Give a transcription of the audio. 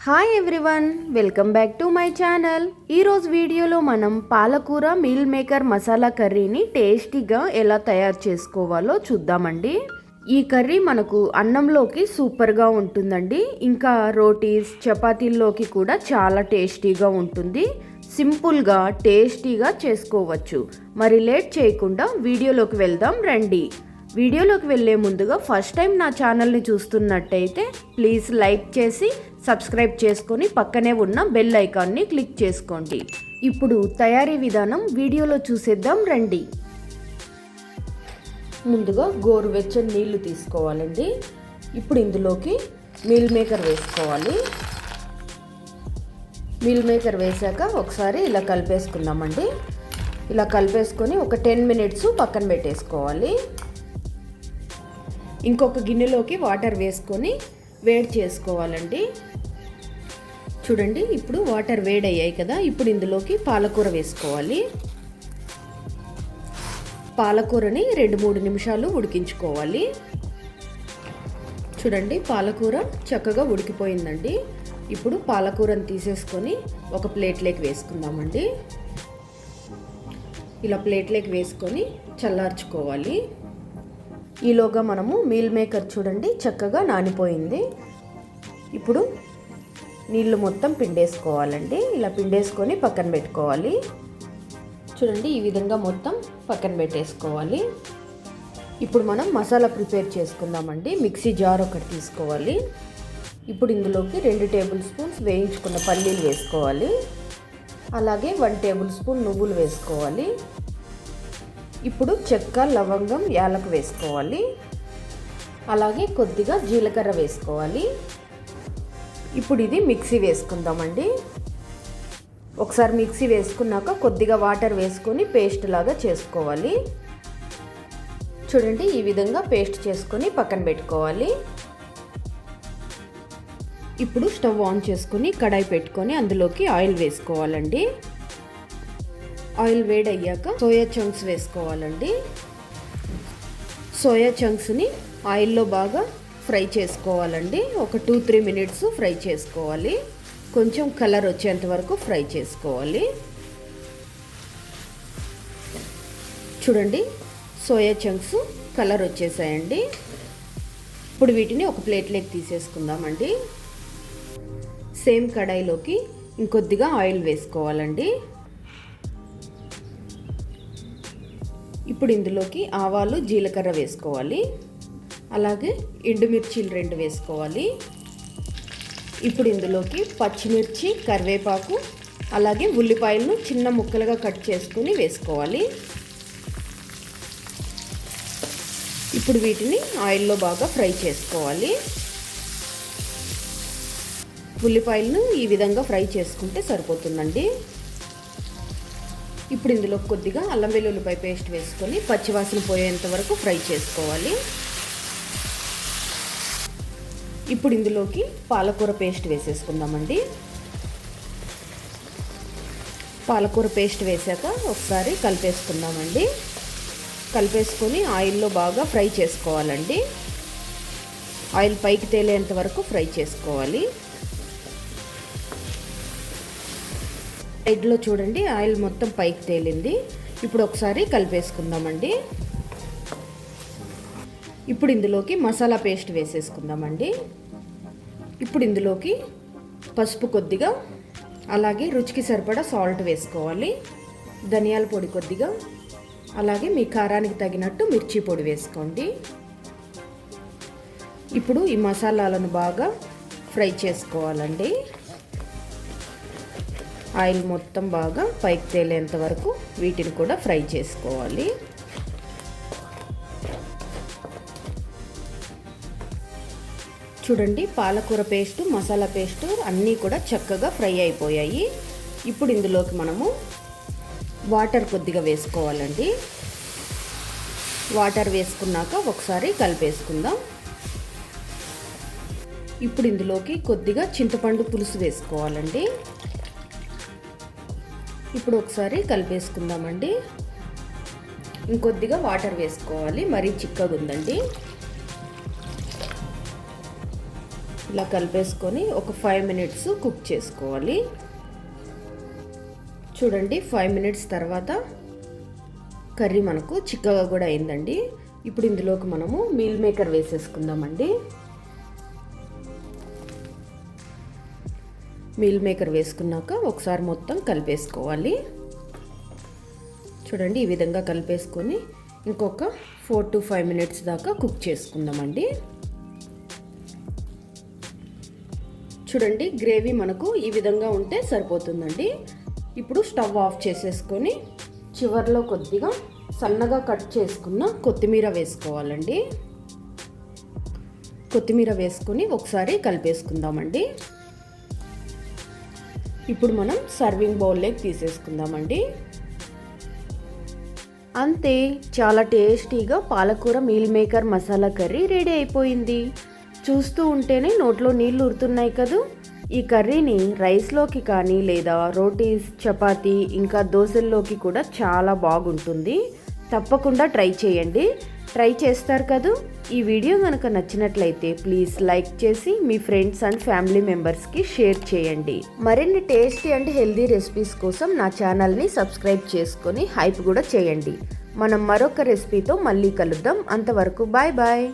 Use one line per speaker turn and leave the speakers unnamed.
Hi everyone welcome back to my channel ఈరోజు వీడియోలో మనం పాలకూర మీల్ మేకర్ మసాలా కర్రీని టేస్టీగా ఎలా తయారు చేసుకోవాలో చూద్దామండి. ఈ కర్రీ మనకు అన్నంలోకి సూపర్గా ఉంటుందండి. ఇంకా రోటీస్ చపాతీల్లోకి కూడా చాలా టేస్టీగా ఉంటుంది. సింపుల్గా టేస్టీగా చేసుకోవచ్చు. మరి లేట్ చేయకుండా వీడియోలోకి వెళ్దాం రండి. వీడియోలోకి వెళ్ళే ముందుగా ఫస్ట్ టైం నా ఛానల్ని చూస్తున్నట్టయితే ప్లీజ్ లైక్ చేసి సబ్స్క్రైబ్ చేసుకొని పక్కనే ఉన్న బెల్ ఐకాన్ని క్లిక్ చేసుకోండి. ఇప్పుడు తయారీ విధానం వీడియోలో చూసేద్దాం రండి. ముందుగా గోరువెచ్చని నీళ్ళు తీసుకోవాలండి. ఇప్పుడు ఇందులోకి మీల్ మేకర్ వేసుకోవాలి. మీల్ మేకర్ వేసాక ఒకసారి ఇలా కలిపేసుకుందామండి. ఇలా కలిపేసుకొని ఒక టెన్ మినిట్స్ పక్కన పెట్టేసుకోవాలి. ఇంకొక గిన్నెలోకి వాటర్ వేసుకొని వేడి చేసుకోవాలండి. చూడండి ఇప్పుడు వాటర్ వేడయ్యాయి కదా ఇప్పుడు ఇందులోకి పాలకూర వేసుకోవాలి. పాలకూరని రెండు మూడు నిమిషాలు ఉడికించుకోవాలి. చూడండి పాలకూర చక్కగా ఉడికిపోయిందండి. ఇప్పుడు పాలకూరని తీసేసుకొని ఒక ప్లేట్లోకి వేసుకుందామండి. ఇలా ప్లేట్లోకి వేసుకొని చల్లార్చుకోవాలి. ఈలోగా మనము మీల్ మేకర్ చూడండి చక్కగా నానిపోయింది. ఇప్పుడు నీళ్ళు మొత్తం పిండేసుకోవాలండి. ఇలా పిండేసుకొని పక్కన పెట్టుకోవాలి. చూడండి ఈ విధంగా మొత్తం పక్కన పెట్టేసుకోవాలి. ఇప్పుడు మనం మసాలా ప్రిపేర్ చేసుకుందామండి. మిక్సీ జార్ ఒకటి తీసుకోవాలి. ఇప్పుడు ఇందులోకి రెండు టేబుల్ స్పూన్స్ వేయించుకున్న పల్లీలు వేసుకోవాలి. అలాగే వన్ టేబుల్ స్పూన్ నువ్వులు వేసుకోవాలి. ఇప్పుడు చెక్క లవంగం యాలకు వేసుకోవాలి. అలాగే కొద్దిగా జీలకర్ర వేసుకోవాలి. ఇప్పుడు ఇది మిక్సీ వేసుకుందామండి. ఒకసారి మిక్సీ వేసుకున్నాక కొద్దిగా వాటర్ వేసుకొని పేస్ట్ లాగా చేసుకోవాలి. చూడండి ఈ విధంగా పేస్ట్ చేసుకొని పక్కన పెట్టుకోవాలి. ఇప్పుడు స్టవ్ ఆన్ చేసుకొని కడాయి పెట్టుకొని అందులోకి ఆయిల్ వేసుకోవాలండి. ఆయిల్ వేడయ్యాక సోయా చంక్స్ వేసుకోవాలండి. సోయా చంక్స్ని ఆయిల్లో బాగా ఫ్రై చేసుకోవాలండి. ఒక టూ త్రీ మినిట్స్ ఫ్రై చేసుకోవాలి. కొంచెం కలర్ వచ్చేంత వరకు ఫ్రై చేసుకోవాలి. చూడండి సోయా చంక్స్ కలర్ వచ్చేసాయండి. ఇప్పుడు వీటిని ఒక ప్లేట్లోకి తీసేసుకుందామండి. సేమ్ కడాయిలోకి ఇంకొద్దిగా ఆయిల్ వేసుకోవాలండి. ఇప్పుడు ఇందులోకి ఆవాలు జీలకర్ర వేసుకోవాలి. అలాగే ఎండుమిర్చీలు రెండు వేసుకోవాలి. ఇప్పుడు ఇందులోకి పచ్చిమిర్చి కరివేపాకు అలాగే ఉల్లిపాయలను చిన్న ముక్కలుగా కట్ చేసుకుని వేసుకోవాలి. ఇప్పుడు వీటిని ఆయిల్లో బాగా ఫ్రై చేసుకోవాలి. ఉల్లిపాయలను ఈ విధంగా ఫ్రై చేసుకుంటే సరిపోతుందండి. ఇప్పుడు ఇందులో కొద్దిగా అల్లం వెల్లుల్లిపాయ పేస్ట్ వేసుకొని పచ్చివాసన పోయేంత వరకు ఫ్రై చేసుకోవాలి. ఇప్పుడు ఇందులోకి పాలకూర పేస్ట్ వేసేసుకుందామండి. పాలకూర పేస్ట్ వేసాక ఒకసారి కలిపేసుకుందామండి. కలిపేసుకొని ఆయిల్లో బాగా ఫ్రై చేసుకోవాలండి. ఆయిల్ పైకి తేలేంత వరకు ఫ్రై చేసుకోవాలి. సైడ్లో చూడండి ఆయిల్ మొత్తం పైకి తేలింది. ఇప్పుడు ఒకసారి కలిపేసుకుందామండి. ఇప్పుడు ఇందులోకి మసాలా పేస్ట్ వేసేసుకుందామండి. ఇప్పుడు ఇందులోకి పసుపు కొద్దిగా అలాగే రుచికి సరిపడా సాల్ట్ వేసుకోవాలి. ధనియాల పొడి కొద్దిగా అలాగే మీ కారానికి తగినట్టు మిర్చి పొడి వేసుకోండి. ఇప్పుడు ఈ మసాలాలను బాగా ఫ్రై చేసుకోవాలండి. ఆయిల్ మొత్తం బాగా పైకి తేలేంత వరకు వీటిని కూడా ఫ్రై చేసుకోవాలి. చూడండి పాలకూర పేస్టు మసాలా పేస్టు అన్నీ కూడా చక్కగా ఫ్రై అయిపోయాయి. ఇప్పుడు ఇందులోకి మనము వాటర్ కొద్దిగా వేసుకోవాలండి. వాటర్ వేసుకున్నాక ఒకసారి కలిపేసుకుందాం. ఇప్పుడు ఇందులోకి కొద్దిగా చింతపండు పులుసు వేసుకోవాలండి. ఇప్పుడు ఒకసారి కలిపేసుకుందామండి. ఇంకొద్దిగా వాటర్ వేసుకోవాలి మరీ చిక్కగా ఉందండి ఇలా కలిపేసుకొని ఒక ఫైవ్ మినిట్స్ కుక్ చేసుకోవాలి. చూడండి ఫైవ్ మినిట్స్ తర్వాత కర్రీ మనకు చిక్కగా కూడా అయిందండి. ఇప్పుడు ఇందులోకి మనము మీల్ మేకర్ వేసేసుకుందామండి. మీల్ మేకర్ వేసుకున్నాక ఒకసారి మొత్తం కలిపేసుకోవాలి. చూడండి ఈ విధంగా కలిపేసుకొని ఇంకొక ఫోర్ టు ఫైవ్ మినిట్స్ దాకా కుక్ చేసుకుందామండి. చూడండి గ్రేవీ మనకు ఈ విధంగా ఉంటే సరిపోతుందండి. ఇప్పుడు స్టవ్ ఆఫ్ చేసేసుకొని చివర్లో కొద్దిగా సన్నగా కట్ చేసుకున్న కొత్తిమీర వేసుకోవాలండి. కొత్తిమీర వేసుకొని ఒకసారి కలిపేసుకుందామండి. ఇప్పుడు మనం సర్వింగ్ బౌల్లోకి తీసేసుకుందామండి. అంతే చాలా టేస్టీగా పాలకూర meal maker masala curry ready అయిపోయింది. చూస్తూ ఉంటేనే నోట్లో నీళ్ళు ఉరుతున్నాయి కదూ? ఈ కర్రీని రైస్లోకి కానీ లేదా రోటీస్ చపాతీ ఇంకా దోశల్లోకి కూడా చాలా బాగుంటుంది. తప్పకుండా ట్రై చేయండి. ట్రై చేస్తారు కదూ? ఈ వీడియో కనుక నచ్చినట్లయితే ప్లీజ్ లైక్ చేసి మీ ఫ్రెండ్స్ అండ్ ఫ్యామిలీ మెంబర్స్కి షేర్ చేయండి. మరిన్ని టేస్టీ అండ్ హెల్దీ రెసిపీస్ కోసం నా ఛానల్ని సబ్స్క్రైబ్ చేసుకొని హైప్ కూడా చేయండి. మనం మరొక రెసిపీతో మళ్ళీ కలుద్దాం. అంతవరకు బాయ్ బాయ్.